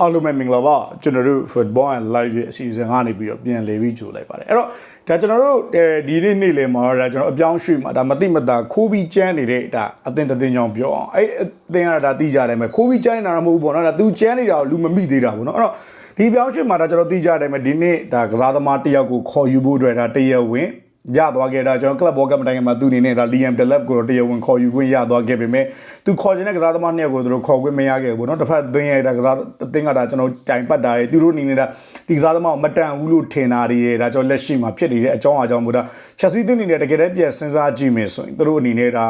အားလုံးပဲမင်္ဂလာပါကျွန်တော်တို့ Football and Live ရဲ့အစီအစဉ်ကနေပြီးတော့ပြန်လည်ပြီးကြိုလိုက်ပါတယ်အဲ့တော့ဒါကျွန်တော်တို့အဲဒီနေ့နေ့လည်မှာတော့ဒါကျွန်တော်အပြောင်းရွှေ့မှာဒါမတိမတာခိုးပြီးကျန်းနေတဲ့ဒါအသင်တသင်ကြောင့်ပြောအောင်အဲ့အသင်ကဒါတီးကြတယ်မယ်ခိုးပြီးကျန်းနေတာမဟုတ်ဘူးပေါ့နော်ဒါသူကျန်းနေတာကိုလူမမိသေးတာပေါ့နော်အဲ့တော့ဒီပြောင်းရွှေ့မှာဒါကျွန်တော်တီးကြတယ်မယ်ဒီနေ့ဒါကစားသမားတစ်ယောက်ကိုခေါ်ယူဖို့အတွက်ဒါတရက်ဝင် ရသွားခဲ့တာကျွန်တော် club world cup မတိုင်ခင်မှာသူအနေနဲ့ဒါ Liam Delap ကိုတော့တရားဝင်ခေါ်ယူခွင့်ရသွားခဲ့ပေမဲ့သူခေါ်ချင်တဲ့ကစားသမားနှစ်ယောက်ကိုသူတို့ခေါ်ခွင့်မရခဲ့ဘူးเนาะတစ်ဖက်အသင်းရဲ့ဒါကစားအသင်းကဒါကျွန်တော်တိုင်ပတ်တာရဲ့သူတို့အနေနဲ့ဒါဒီကစားသမားကိုမတန်ဘူးလို့ထင်တာတွေရဲ့ဒါကျွန်တော်လက်ရှိမှာဖြစ်နေတဲ့အကြောင်းအကြောင်းမို့ဒါ Chelsea တင်းအနေနဲ့တကယ်တည်းပြန်စဉ်းစားကြည့်မယ်ဆိုရင်သူတို့အနေနဲ့ဒါ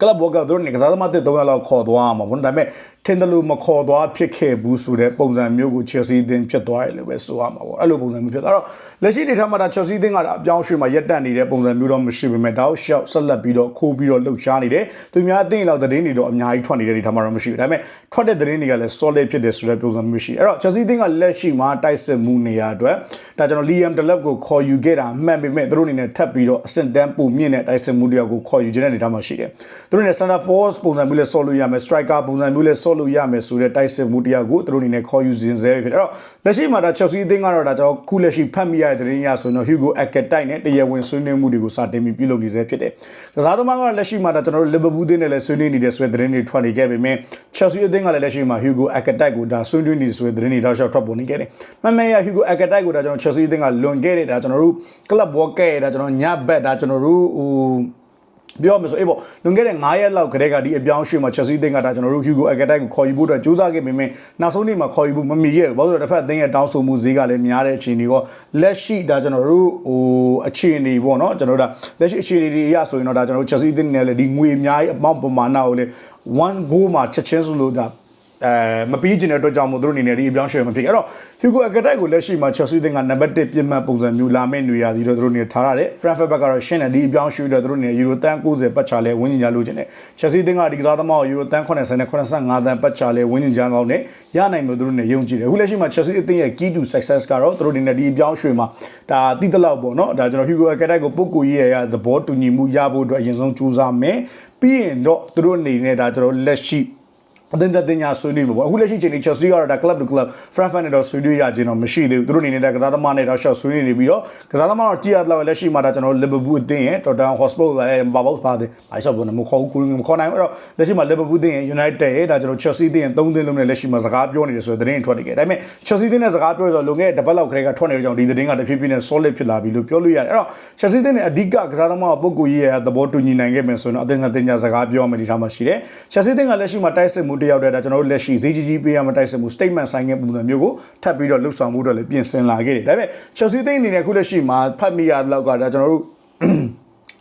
ကလပ်ဘောကသူတို့နေကစားသမားတစ်၃လောက်ခေါ်သွားမှာပေါ့ဒါပေမဲ့ ထင်တယ်လို့မခေါ်သွားဖြစ်ခဲ့ဘူးဆိုတဲ့ပုံစံမျိုးကို Chelsea အသင်းဖြစ်သွားတယ်လို့ပဲဆိုရမှာပေါ့အဲ့လိုပုံစံမျိုးဖြစ်သွားတော့လက်ရှိအနေထားမှာဒါ Chelsea အသင်းကဒါအပြောင်းရွှေ့မှာရက်တက်နေတဲ့ပုံစံမျိုးတော့မရှိပေမဲ့တောက်လျှောက်ဆက်လက်ပြီးတော့ခိုးပြီးတော့လှုပ်ရှားနေတယ်သူများအသင်းလောက်သတင်းတွေတော့အများကြီးထွက်နေတဲ့အနေထားမှာတော့မရှိဘူးဒါပေမဲ့ထွက်တဲ့သတင်းတွေကလည်း solid ဖြစ်တယ်ဆိုတဲ့ပုံစံမျိုးရှိအဲ့တော့ Chelsea အသင်းကလက်ရှိမှာတိုက်စစ်မှုနေရာအတွက်ဒါကျွန်တော် Liam Delap ကိုခေါ်ယူခဲ့တာမှန်ပေမဲ့သူတို့အနေနဲ့ထပ်ပြီးတော့အဆင့်တန်းပုံမြင့်တဲ့တိုက်စစ်မှုတယောက်ကိုခေါ်ယူခြင်းတဲ့အနေထားမှာရှိတယ်သူတို့အနေနဲ့ center force ပုံစံမျိုးလဲဆော့လို့ရမယ် striker ပုံစံမျိုးလဲဆော့လို့ရမယ်ဆိုတဲ့တိုက်စစ်မှုတယောက်ကိုသူတို့အနေနဲ့ခေါ်ယူစဉ်ဆဲဖြစ်တယ်အဲ့တော့လက်ရှိမှာဒါ Chelsea အသင်းကတော့ဒါကျွန်တော်ခုလက်ရှိဖတ်မိရတဲ့သတင်းရဆိုရင်တော့ Hugo Ekatite နဲ့တရားဝင်ဆွေးနွေးမှုတွေကိုစတင်ပြီးပြုလုပ်နေဆဲဖြစ်တယ်ကစားသမားကလက်ရှိမှာဒါကျွန်တော်တို့ Liverpool အသင်းနဲ့လည်းဆွေးနွေးနေတဲ့ဆိုတဲ့သတင်းတွေထွက်နေခဲ့ပေမဲ့ Chelsea အသင်းကလည်းလက်ရှိမှာ Hugo Ekatite ကိုဒါဆွေးနွေးနေဆိုတဲ့သတင်းတွေတော့ရှောက်ထွက်ပေါ်နေခဲ့တယ်မှန်မှန်ရ Hugo Ekatite ကိုဒါကျွန်တော် Chelsea အသင်းကလွန်ခဲ့တဲ့ဒါကျွန်တော်တို့ Club World Cup ရဲ့ဒါကျွန်တော်ညဘက်ဒါကျွန်တော်တို့ဟို ပြောမယ်ဆိုအေးပေါ့လွန်ခဲ့တဲ့9ရက်လောက်ကတည်းကဒီအပြောင်းရွှေ့မှာ Chelsea အသင်းကဒါကျွန်တော်တို့ Hugo Ekatite ကိုခေါ်ယူဖို့အတွက်ကြိုးစားခဲ့ပေမဲ့နောက်ဆုံးနေ့မှာခေါ်ယူဖို့မမီခဲ့ဘူးဘာလို့လဲတစ်ဖက်အသင်းရဲ့တောင်းဆိုမှုဈေးကလည်းများတဲ့အခြေအနေကောလက်ရှိဒါကျွန်တော်တို့ဟိုအခြေအနေပေါ့နော်ကျွန်တော်တို့ဒါလက်ရှိအခြေအနေတွေအရဆိုရင်တော့ဒါကျွန်တော်တို့ Chelsea အသင်းနဲ့လည်းဒီငွေအများကြီးအပေါင်းပမာဏကိုလည်း1 goal မှာချက်ချင်းဆိုလို့ဒါ အဲမပြီးကျင်တဲ့အတွက်ကြောင့်မို့သူတို့အနေနဲ့ဒီအပြောင်းရွှေ့မဖြစ်ခဲ့အဲ့တော့ Hugo Ekatite ကိုလက်ရှိမှာ Chelsea တင်ကနံပါတ်1ပြစ်မှတ်ပုံစံမျိုးလာမယ့်နေရာဒီတော့သူတို့အနေနဲ့ထားရတယ် Frankfurt ဘက်ကတော့ရှင်းတယ်ဒီအပြောင်းရွှေ့တော့သူတို့အနေနဲ့ Euro တန်း90ပတ်ချလဲဝင်းကျင်ကြလို့ခြင်းနဲ့ Chelsea တင်ကဒီကစားသမားကို Euro တန်း80နဲ့85တန်းပတ်ချလဲဝင်းကျင်ကြကောင်းနဲ့ရနိုင်မျိုးသူတို့အနေနဲ့ယုံကြည်တယ်အခုလက်ရှိမှာ Chelsea အသင်းရဲ့ key to success ကတော့သူတို့အနေနဲ့ဒီအပြောင်းရွှေ့မှာဒါတိတလောက်ပေါ့နော်ဒါကျွန်တော် Hugo Ekatite ကိုပုတ်ကိုကြီးရဲ့သဘောတူညီမှုရဖို့အတွက်အရင်ဆုံးကြိုးစားမယ်ပြီးရင်တော့သူတို့အနေနဲ့ဒါကျွန်တော်လက်ရှိ အသင်းသက်တင်ညာဆွေးနွေးမှာပေါ့အခုလက်ရှိချိန်นี้ Chelsea ကတော့ဒါ club to club Frankfurt နဲ့တော့ဆွေးနွေးရခြင်းတော့မရှိသေးဘူးသူတို့အနေနဲ့ဒါကစားသမားနဲ့တော့ရှော့ဆွေးနွေးနေပြီးတော့ကစားသမားတော့ကြည့်ရတော့လက်ရှိမှာဒါကျွန်တော်တို့ Liverpool အသင်းရဲ့ Tottenham Hotspur ရဲ့ဘာဘောက်ပါတယ်အဲဆော့ဘုံနဲ့မခေါ်ဘူးမခေါ်နိုင်ဘူးအဲ့တော့လက်ရှိမှာ Liverpool အသင်းရဲ့ United ရဲ့ဒါကျွန်တော် Chelsea အသင်းရဲ့၃သင်းလုံးနဲ့လက်ရှိမှာစကားပြောနေတယ်ဆိုတဲ့သတင်းထွက်နေကြတယ်ဒါပေမဲ့ Chelsea အသင်းနဲ့စကားပြောဆိုလွန်ခဲ့တဲ့တပတ်လောက်ခရဲကထွက်နေတဲ့ကြောင့်ဒီသတင်းကတဖြည်းဖြည်းနဲ့ solid ဖြစ်လာပြီလို့ပြောလို့ရတယ်အဲ့တော့ Chelsea အသင်းနဲ့အဓိကကစားသမားပုဂ္ဂိုလ်ကြီးရဲ့သဘောတူညီနိုင်ခဲ့မယ်ဆိုတော့အသင်းကတင်ညာစကားပြောမယ်ဒီထားမှာရှိတယ် Chelsea အသင်းကလက်ရှိမှာတိုက်စစ်မှုတယောက်တည်းဒါကျွန်တော်တို့လက်ရှိဈေးကြီးကြီးပေးရမှာတိုက်စစ်မှု statement ဆိုင်ခဲ့ပုံစံမျိုးကိုထပ်ပြီးတော့လှုပ်ဆောင်မှုတော့လည်းပြင်ဆင်လာခဲ့တယ်ဒါပေမဲ့ Chelsea အသင်းအနေနဲ့အခုလက်ရှိမှာဖတ်မိရတဲ့လောက်ကဒါကျွန်တော်တို့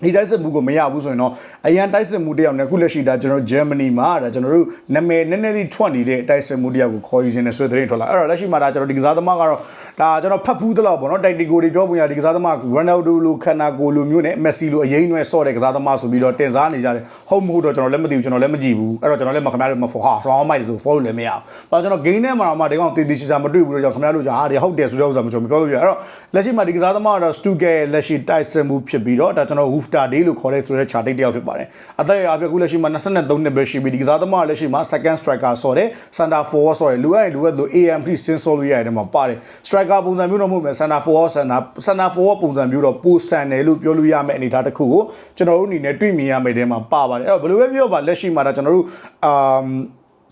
ဒီတိုက်စစ်မှုကိုမရဘူးဆိုရင်တော့အရန်တိုက်စစ်မှုတယောက်နဲ့အခုလက်ရှိဒါကျွန်တော် Germany မှာဒါကျွန်တော်တို့နာမည်နည်းနည်းလေးထွက်နေတဲ့တိုက်စစ်မှုတယောက်ကိုခေါ်ယူခြင်းနဲ့ဆွေးသတင်းထွက်လာအဲ့တော့လက်ရှိမှာဒါကျွန်တော်ဒီကစားသမားကတော့ဒါကျွန်တော်ဖတ်ဖူးသလောက်ပေါ့နော်တိုက်တီကိုတွေပြောပုံရဒီကစားသမား Ronaldo လိုခန္ဓာကိုယ်လိုမျိုးနဲ့ Messi လိုအရင်နွယ်ဆော့တဲ့ကစားသမားဆိုပြီးတော့တင်စားနေကြတယ်ဟုတ်မဟုတ်တော့ကျွန်တော်လည်းမသိဘူးကျွန်တော်လည်းမကြည့်ဘူးအဲ့တော့ကျွန်တော်လည်းမခင်ဗျားတို့မဖော်ဟာဆောင်းမိုက်တယ်ဆို follow လည်းမရဘူးဘာကျွန်တော် game ထဲမှာတော့ဒီကောင်တည်တည်ချာချာမတွေ့ဘူးတော့ကျွန်တော်ခင်ဗျားတို့ကြာဟာဒီဟုတ်တယ်ဆိုတဲ့ဥစ္စာမကျွန်တော်မပြောလို့ရအဲ့တော့လက်ရှိမှာဒီကစားသမားကတော့ Stuttgart လက်ရှိတိုက်စစ်မှုဖြစ်ပြီးတော့ဒါကျွန်တော် Hooftad Day လို့ခေါ်တဲ့ဆိုတဲ့ chart တယောက်ဖြစ်ပါတယ်အသက်အရွယ်အပြည့်အခုလက်ရှိမှာ23နှစ်ပဲရှိပြီဒီကစားသမားလက်ရှိမှာ second striker ဆိုတဲ့ center forward ဆိုတဲ့လူအဲ့လူအဲ့လို AM3 စင်းဆိုလို့ရတယ်မှာပါတယ် striker ပုံစံမျိုးတော့မဟုတ်မယ် center forward center center forward ပုံစံမျိုးတော့ပိုဆန်တယ်လို့ပြောလို့ရမယ့်အနေအထားတစ်ခုကိုကျွန်တော်တို့အနေနဲ့တွေ့မြင်ရမယ့်တဲမှာပါပါတယ်အဲ့တော့ဘယ်လိုပဲပြောပါလက်ရှိမှာဒါကျွန်တော်တို့အမ်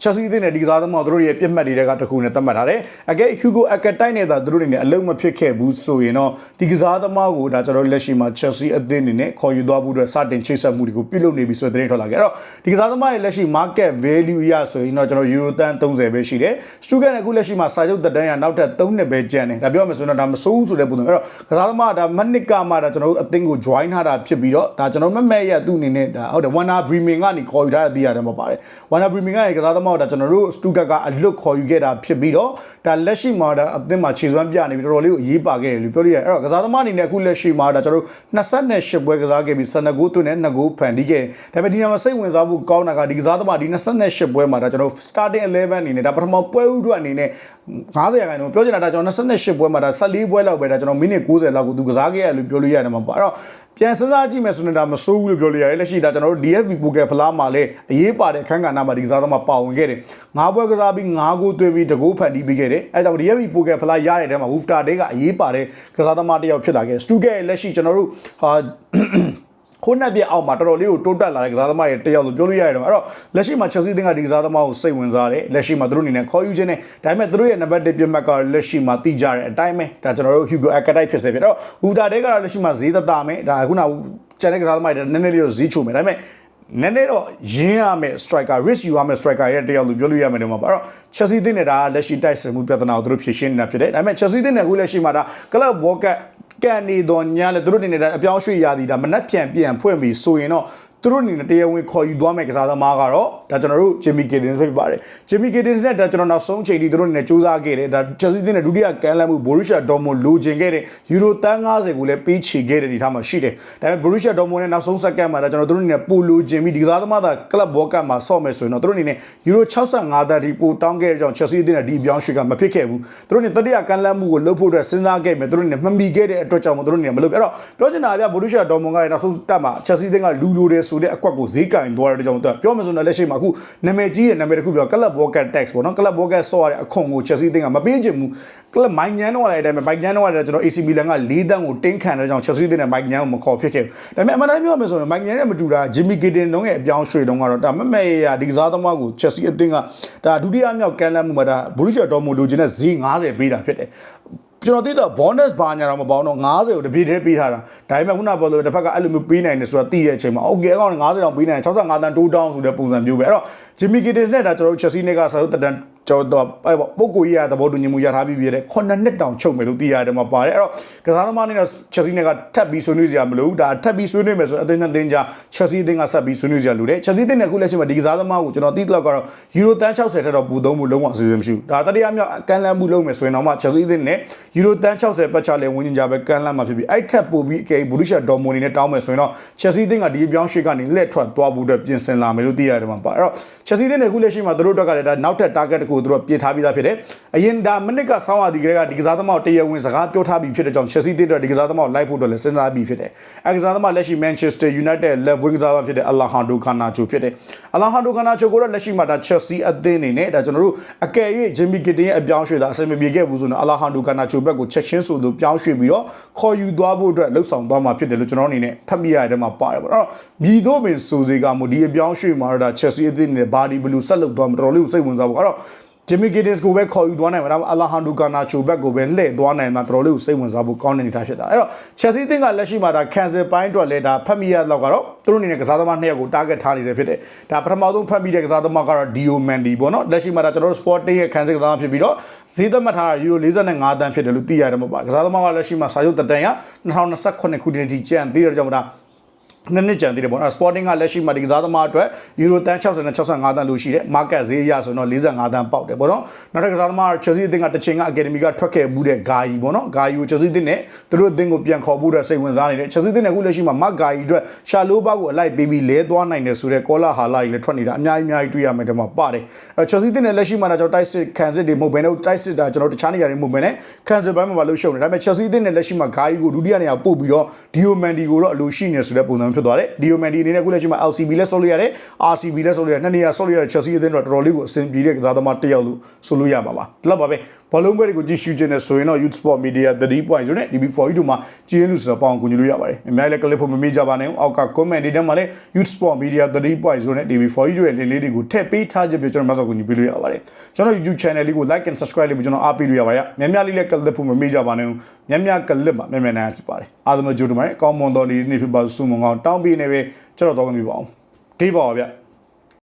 ချက်စီးတဲ့ဒီကစားသမားတို့ရဲ့ပြစ်မှတ်တွေကတခုနဲ့သတ်မှတ်ထားတယ်။အကဲ Hugo Ekatite နဲ့သာတို့တွေနဲ့အလုံးမဖြစ်ခဲ့ဘူးဆိုရင်တော့ဒီကစားသမားကိုဒါကျွန်တော်လက်ရှိမှာ Chelsea အသင်းအနေနဲ့ခေါ်ယူသွားဖို့အတွက်စတင်ချိတ်ဆက်မှုတွေကိုပြုလုပ်နေပြီဆိုတဲ့သတင်းထွက်လာခဲ့။အဲ့တော့ဒီကစားသမားရဲ့လက်ရှိ market value အရဆိုရင်တော့ကျွန်တော် Euro တန်30ပဲရှိတယ်။ Stuttgart နဲ့အခုလက်ရှိမှာစာချုပ်တက်တန်းရနောက်ထပ်3နှစ်ပဲကျန်တယ်။ဒါပြောမယ်ဆိုရင်တော့ဒါမစိုးဘူးဆိုတဲ့ပုံစံ။အဲ့တော့ကစားသမားဒါမနစ်ကမှဒါကျွန်တော်တို့အသင်းကို join ထားတာဖြစ်ပြီးတော့ဒါကျွန်တော်မမဲ့ရသူ့အနေနဲ့ဒါဟုတ်တယ် Warner Bremen ကနေခေါ်ယူထားတဲ့အသီးရတယ်မှာပါတယ်။ Warner Bremen ကနေကစားသမားကိုဒါကျွန်တော်တို့စတူဂတ်ကအလွတ်ခေါ်ယူခဲ့တာဖြစ်ပြီးတော့ဒါလက်ရှိမှာဒါအသင်းမှာခြေစွမ်းပြနေပြီးတော်တော်လေးကိုအရေးပါခဲ့တယ်လို့ပြောလို့ရတယ်အဲ့တော့ကစားသမားအနေနဲ့အခုလက်ရှိမှာဒါကျွန်တော်တို့28ပွဲကစားခဲ့ပြီး12ဂိုးသွင်းနဲ့2ဂိုးဖန်တီးခဲ့ဒါပေမဲ့ဒီညမှာစိတ်ဝင်စားဖို့ကောင်းတာကဒီကစားသမားဒီ28ပွဲမှာဒါကျွန်တော် starting 11အနေနဲ့ဒါပထမပွဲဥတို့အနေနဲ့90ရာခိုင်နှုန်းပြောချင်တာဒါကျွန်တော်28ပွဲမှာဒါ14ပွဲလောက်ပဲဒါကျွန်တော်မိနစ်90လောက်ကိုသူကစားခဲ့ရလို့ပြောလို့ရတယ်မှာပေါ့အဲ့တော့ပြန်စဉ်းစားကြည့်မယ်ဆိုရင်ဒါမစိုးဘူးလို့ပြောလို့ရတယ်လက်ရှိဒါကျွန်တော်တို့ DFB ပိုကယ်ဖလားမှာလည်းအရေးပါတဲ့အခန်းကဏ္ဍမှာဒီကစားသမားပါဝင်ခဲ့တယ်ငါးပွဲကစားပြီးငါးကိုသွေးပြီးတကိုးဖန်တီးပြီးခဲ့တယ်အဲဒါကြောင့် DFB ပိုကယ်ဖလားရတဲ့တဲမှာ Wufta Day ကအရေးပါတဲ့ကစားသမားတစ်ယောက်ဖြစ်လာခဲ့စတူကဲလက်ရှိကျွန်တော်တို့ဟာ ခုနှစ်ပြည့်အောက်မှာတော်တော်လေးကိုတိုးတက်လာတဲ့ကစားသမားရဲ့တယောက်လို့ပြောလို့ရတယ်တော့အဲ့တော့လက်ရှိမှာ Chelsea အသင်းကဒီကစားသမားကိုစိတ်ဝင်စားတယ်လက်ရှိမှာသူတို့အနေနဲ့ခေါ်ယူခြင်းနဲ့ဒါပေမဲ့သူတို့ရဲ့နံပါတ်1ပြတ်မှတ်ကလက်ရှိမှာတိကြတဲ့အတိုင်းပဲဒါကျွန်တော်တို့ Hugo Akadai ဖြစ်စေဖြစ်တော့ Huda Day ကတော့လက်ရှိမှာဈေးသက်သာမယ်ဒါခုနကကျန်တဲ့ကစားသမားတွေနည်းနည်းလေးတော့ဈေးချိုမယ်ဒါပေမဲ့နည်းနည်းတော့ရင်းရမယ် striker risk ယူရမယ် striker ရဲ့တယောက်လို့ပြောလို့ရမယ်တော့မှာပါအဲ့တော့ Chelsea အသင်းနဲ့ဒါကလက်ရှိတိုက်စစ်မှုပြဿနာကိုသူတို့ဖြေရှင်းနေတာဖြစ်တယ်ဒါပေမဲ့ Chelsea အသင်းနဲ့အခုလက်ရှိမှာဒါ Club World Cup ကန်နေတော့ညာလေသူတို့အနေနဲ့အပြောင်းရွှေ့ရသည်ဒါမနှက်ပြန်ပြန်ဖွင့်ပြီးဆိုရင်တော့သူတို့အနေနဲ့တရားဝင်ခေါ်ယူသွားမယ်ကစားသမားကတော့ ဒါကျွန်တော်တို့ Jimmy Giddens ဖြစ်ပါတယ် Jimmy Giddens နဲ့ဒါကျွန်တော်နောက်ဆုံးအချိန်ထိသူတို့အနေနဲ့စူးစမ်းခဲ့တယ်ဒါ Chelsea တင်းနဲ့ဒုတိယကန်လမ်းမှု Borussia Dortmund လိုချင်ခဲ့တဲ့ယူရိုတန်း90ကိုလည်းပေးချေခဲ့တဲ့ဒီထားမှာရှိတယ်ဒါပေမဲ့ Borussia Dortmund နဲ့နောက်ဆုံးစက္ကန့်မှာဒါကျွန်တော်တို့အနေနဲ့ပိုလိုချင်ပြီးဒီကစားသမားသာ Club World Cup မှာဆော့မယ်ဆိုရင်တော့သူတို့အနေနဲ့ယူရို65တန်းထိပိုတောင်းခဲ့တဲ့ကြောင့် Chelsea တင်းနဲ့ဒီပြောင်းရွှေ့ကမဖြစ်ခဲ့ဘူးသူတို့အနေနဲ့တတိယကန်လမ်းမှုကိုလုပ်ဖို့အတွက်စဉ်းစားခဲ့မယ်သူတို့အနေနဲ့မမီခဲ့တဲ့အတွက်ကြောင့်သူတို့အနေနဲ့မလုပ်အဲ့တော့ပြောချင်တာက Borussia Dortmund ကလည်းနောက်ဆုံးတက်မှာ Chelsea တင်းကလူလိုတယ်ဆိုတဲ့အကွက်ကိုဈေးကင်သွားတဲ့ကြောင့်ပြောမယ်ဆိုရင်လက်ရှိမှာအခုနာမည်ကြီးတဲ့နာမည်တစ်ခုပြော Club Worker Tax ပေါ့နော် Club Worker ဆော့ရတဲ့အခွန်ကို Chelsea တင်းကမပေးချင်ဘူး Club မိုင်းညန်တော့လည်းအတိုင်းပဲမိုင်းညန်တော့လည်းကျွန်တော် AC Milan က၄တန်းကိုတင်းခံတဲ့ကြောင့် Chelsea တင်းနဲ့မိုင်းညန်ကိုမခေါ်ဖြစ်ခဲ့ဘူးဒါပေမဲ့အမှန်တမ်းပြောမယ်ဆိုရင်မိုင်းညန်နဲ့မတူတာ Jimmy Giddens တုန်းရဲ့အပြောင်းရွှေ့တုန်းကတော့ဒါမမဲ့ရဒီကစားသမားကို Chelsea အတင်းကဒါဒုတိယမြောက်ကန်လန်းမှုမှာဒါ Borussia Dortmund လိုချင်တဲ့ဈေး90ပေးတာဖြစ်တယ် ကျွန်တော်သိတော့ bonus ဘာညာတော့မပေါင်းတော့90ကိုတပြည့်တည်းပေးထားတာဒါပေမဲ့ခုနပြောလို့တစ်ဖက်ကအဲ့လိုမျိုးပေးနိုင်တယ်ဆိုတာသိတဲ့အချိန်မှာ okay အကောင်90တောင်ပေးနိုင်တယ်65တန်းတိုးတောင်းဆိုတဲ့ပုံစံမျိုးပဲအဲ့တော့ Jimmy Giddens နဲ့ဒါကျွန်တော်တို့ Chelsea နဲ့ကစာချုပ်တန် ကျော်တော့အဲ့ပေါ့ပုဂ္ဂိုလ်ကြီးရသဘောတူညီမှုရထားပြီးပြတဲ့ခုနှစ်နှစ်တောင်ချုပ်မယ်လို့သိရတယ်မှာပါတယ်အဲ့တော့ကစားသမားနဲ့ Chelsea နဲ့ကထပ်ပြီးဆွေးနွေးစရာမလိုဘူးဒါထပ်ပြီးဆွေးနွေးမယ်ဆိုအသင်းနဲ့တင်းကြ Chelsea အသင်းကဆက်ပြီးဆွေးနွေးစရာလိုတယ် Chelsea အသင်းနဲ့အခုလက်ရှိမှာဒီကစားသမားကိုကျွန်တော်သိတော့ကတော့ Euro တန်း60ထက်တော့ပူသုံးမှုလုံးဝအစီအစဉ်မရှိဘူးဒါတတိယမြောက်ကန်လန်းမှုလုံးမယ်ဆိုရင်တော့မှ Chelsea အသင်းနဲ့ Euro တန်း60ပတ်ချလဲဝင်းကျင်ကြပဲကန်လန်းမှာဖြစ်ပြီးအဲ့ထက်ပိုပြီးအကယ် Borussia Dortmund နဲ့တောင်းမယ်ဆိုရင်တော့ Chelsea အသင်းကဒီအပြောင်းရွှေ့ကနေလက်ထွက်သွားဖို့အတွက်ပြင်ဆင်လာမယ်လို့သိရတယ်မှာပါအဲ့တော့ Chelsea အသင်းနဲ့အခုလက်ရှိမှာသူတို့အတွက်ကလည်းဒါနောက်ထပ် target တစ်ခုသူတို့ပြင်ထားပြီးသားဖြစ်တယ်အရင်ဒါမနစ်ကဆောင်းရသည်ကလေးကဒီကစားသမားကိုတရားဝင်စကားပြောထားပြီးဖြစ်တဲ့ကြောင့် Chelsea တင်းအတွက်ဒီကစားသမားကိုလိုက်ဖို့အတွက်လည်းစဉ်းစားပြီးဖြစ်တယ်။အဲကစားသမားလက်ရှိ Manchester United left wing ကစားသမားဖြစ်တဲ့ Alejandro Garnacho ဖြစ်တယ်။ Alejandro Garnacho ကိုတော့လက်ရှိမှာဒါ Chelsea အသင်းအနေနဲ့ဒါကျွန်တော်တို့အကယ်၍ Jimmy Giddens ရဲ့အပြောင်းရွှေ့တာအဆင်မပြေခဲ့ဘူးဆိုတော့ Alejandro Garnacho ဘက်ကိုချက်ချင်းဆိုလို့ပြောင်းရွှေ့ပြီးတော့ခေါ်ယူသွားဖို့အတွက်လှုပ်ဆောင်သွားမှာဖြစ်တယ်လို့ကျွန်တော်အနေနဲ့ဖတ်မိရတဲ့မှာပါတယ်ပေါ့။အဲ့တော့မြည်တော့ပင်ဆိုစေကမူဒီအပြောင်းရွှေ့မှာတော့ဒါ Chelsea အသင်းအနေနဲ့ဘာဒီဘလူးဆက်လုပ်သွားမှာတော်တော်လေးကိုစိတ်ဝင်စားဖို့အဲ့တော့ Jimmy Giddens ကိုပဲခေါ်ယူသွားနိုင်မှာဒါပေမဲ့ Alejandro Garnacho ဘက်ကိုပဲလှည့်သွားနိုင်မှာတော်တော်လေးကိုစိတ်ဝင်စားဖို့ကောင်းတဲ့အနေအထားဖြစ်တာအဲ့တော့ Chelsea အသင်းကလက်ရှိမှာဒါ cancel ပိုင်းအတွက်လည်းဒါဖတ်မိရတော့ကတော့သူတို့အနေနဲ့ကစားသမားနှစ်ယောက်ကို target ထားနေစေဖြစ်တယ်ဒါပထမဆုံးဖတ်မိတဲ့ကစားသမားကတော့ Dio Mendy ပေါ့နော်လက်ရှိမှာဒါကျွန်တော်တို့ Sporting ရဲ့ cancel ကစားသမားဖြစ်ပြီးတော့ဈေးသက်မှတ်ထားတာ Euro 45တန်းဖြစ်တယ်လို့သိရတယ်မှာပါကစားသမားကလက်ရှိမှာစာချုပ်တက်တန်ရ2028ခုနှစ်ထိကျန်သေးတဲ့ကြောင့်ဒါ နှစ်နှစ်ကြံသေးတယ်ပေါ့အဲ့ Sporting ကလက်ရှိမှာဒီကစားသမားအတွက် Euro တန်း60နဲ့65တန်းလို့ရှိတယ် market ဈေးအရဆိုတော့45တန်းပေါက်တယ်ပေါ့နော်နောက်တစ်ကစားသမားက Chelsea အသင်းကတစ်ချိန်က Academy ကထွက်ခဲ့မှုတဲ့ Gayi ပေါ့နော် Gayi ကို Chelsea အသင်းနဲ့သူတို့အသင်းကိုပြန်ခေါ်ဖို့အတွက်စိတ်ဝင်စားနေတယ် Chelsea အသင်းနဲ့အခုလက်ရှိမှာ Mark Gayi အတွက် Shaloba ကိုအလိုက်ပေးပြီးလဲသွားနိုင်တယ်ဆိုတဲ့ Cola Hala ကြီးလည်းထွက်နေတာအများကြီးအများကြီးတွေ့ရမယ်ဒီမှာပါတယ်အဲ Chelsea အသင်းနဲ့လက်ရှိမှာကျွန်တော်တိုက်စစ်ခံစစ်တွေမဟုတ်ဘဲနဲ့တိုက်စစ်တာကျွန်တော်တခြားနေရာတွေမဟုတ်ဘဲနဲ့ခံစစ်ပိုင်းမှာမလို့ရှုံနေဒါပေမဲ့ Chelsea အသင်းနဲ့လက်ရှိမှာ Gayi ကိုဒုတိယနေရာပို့ပြီးတော့ Diomandi ကိုတော့အလိုရှိနေဆိုတဲ့ပုံစံဖြစ်သွားတယ် Diomandi ဒီအနေနဲ့ခုလက်ရှိမှာ LCB လည်းဆော့လို့ရတယ် RCB လည်းဆော့လို့ရတယ်နှစ်နေရာဆော့လို့ရတယ် Chelsea အသင်းတော့တော်တော်လေးကိုအဆင်ပြေတဲ့ကစားသမားတစ်ယောက်လို့ဆိုလို့ရမှာပါဒီလောက်ပါပဲဘောလုံးပွဲတွေကိုကြည့်ရှုခြင်းနဲ့ဆိုရင်တော့ Youth Sport Media 3 point ဆိုနဲ့ DB4 တို့မှာကြည့်ရင်လို့ဆိုတော့ပေါအောင်ကူညီလို့ရပါတယ်အများကြီးလည်း clip ဖို့မမေ့ကြပါနဲ့အောက်က comment တွေထဲမှာလည်း Youth Sport Media 3 point ဆိုနဲ့ DB4 တို့ရဲ့လင်းလေးတွေကိုထည့်ပေးထားခြင်းပြကျွန်တော်မှဆောက်ကူညီပေးလို့ရပါတယ်ကျွန်တော် YouTube channel လေးကို like and subscribe လေးပြီးကျွန်တော်အားပေးလို့ရပါရများများလေးလည်း clip ဖို့မမေ့ကြပါနဲ့များများ clip မှာမြန်မြန်နိုင်ဖြစ်ပါတယ်အားသမကြိုးတမိုင်းအကောင်းမွန်တော်လေးနေ့ဖြစ်ပါစုမွန်ကောင်းတောင်းပေးနေပဲကျွန်တော်တော့ကြည့်ပါအောင်ဒီပါပါဗျ